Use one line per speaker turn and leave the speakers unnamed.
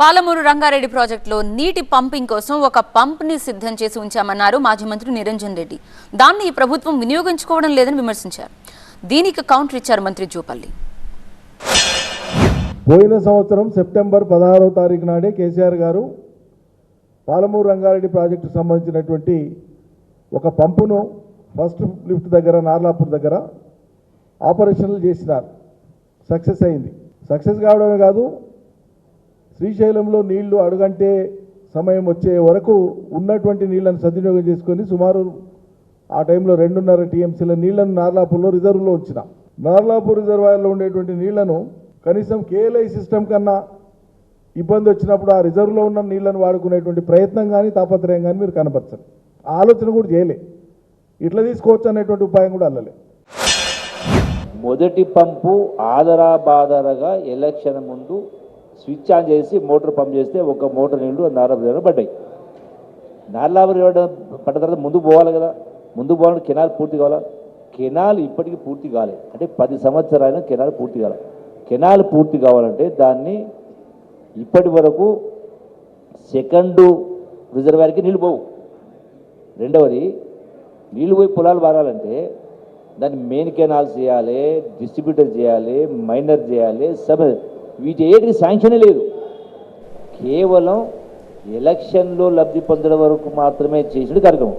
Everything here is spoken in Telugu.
పాలమూరు రంగారెడ్డి ప్రాజెక్టులో నీటి పంపింగ్ కోసం ఒక పంప్ని సిద్ధం చేసి ఉంచామన్నారు మాజీ మంత్రి నిరంజన్ రెడ్డి. దాన్ని ఈ ప్రభుత్వం వినియోగించుకోవడం లేదని విమర్శించారు. దీనికి కౌంటర్ ఇచ్చారు మంత్రి జూపల్లి.
పోయిన సంవత్సరం సెప్టెంబర్ పదహారవ తారీఖు నాడే కేసీఆర్ గారు పాలమూరు రంగారెడ్డి ప్రాజెక్టు సంబంధించినటువంటి ఒక పంపును ఫస్ట్ లిఫ్ట్ దగ్గర నార్లాపూర్ దగ్గర ఆపరేషన్లు చేసినారు. సక్సెస్ అయింది. సక్సెస్ కావడమే కాదు శ్రీశైలంలో నీళ్ళు అడుగంటే సమయం వచ్చే వరకు ఉన్నటువంటి నీళ్ళను సద్వినియోగం చేసుకొని సుమారు ఆ టైంలో రెండున్నర టీఎంసీల నీళ్ళను నార్లాపూర్లో రిజర్వ్లో ఉంచిన. నార్లాపూర్ రిజర్వాయర్లో ఉండేటువంటి నీళ్ళను కనీసం కేఎల్ఐ సిస్టమ్ కన్నా ఇబ్బంది వచ్చినప్పుడు ఆ రిజర్వ్లో ఉన్న నీళ్ళను వాడుకునేటువంటి ప్రయత్నం కానీ తాపత్రయం కానీ మీరు కనపరచండి ఆలోచన కూడా చేయలే. ఇట్లా తీసుకోవచ్చు అనేటువంటి ఉపాయం కూడా అల్లలే.
మొదటి పంపు ఆదరాబాదరగా ఎలక్షన్ ముందు స్విచ్ ఆన్ చేసి మోటార్ పంప్ చేస్తే ఒక మోటార్ నీళ్ళు నార్లాపురి పడ్డాయి. నార్లాపురి పడ్డ తర్వాత ముందు పోవాలి కదా. ముందు పోవాలంటే కెనాల్ పూర్తి కావాలా? కెనాల్ ఇప్పటికీ పూర్తి కాలేదు. అంటే పది సంవత్సరాలైనా కెనాల్ పూర్తి కావాలి కెనాల్ పూర్తి కావాలంటే దాన్ని ఇప్పటి వరకు సెకండు రిజర్వాయర్కి నీళ్ళు పోవు. రెండవది నీళ్ళు పోయి పొలాలు వారాలంటే దాన్ని మెయిన్ కెనాల్స్ చేయాలి డిస్ట్రిబ్యూటర్ చేయాలి మైనర్ చేయాలి సబ్ వీటి ఏటికి శాంక్షన్ లేదు. కేవలం ఎలక్షన్లో లబ్ధి పొందడం వరకు మాత్రమే చేసిన కార్యక్రమం.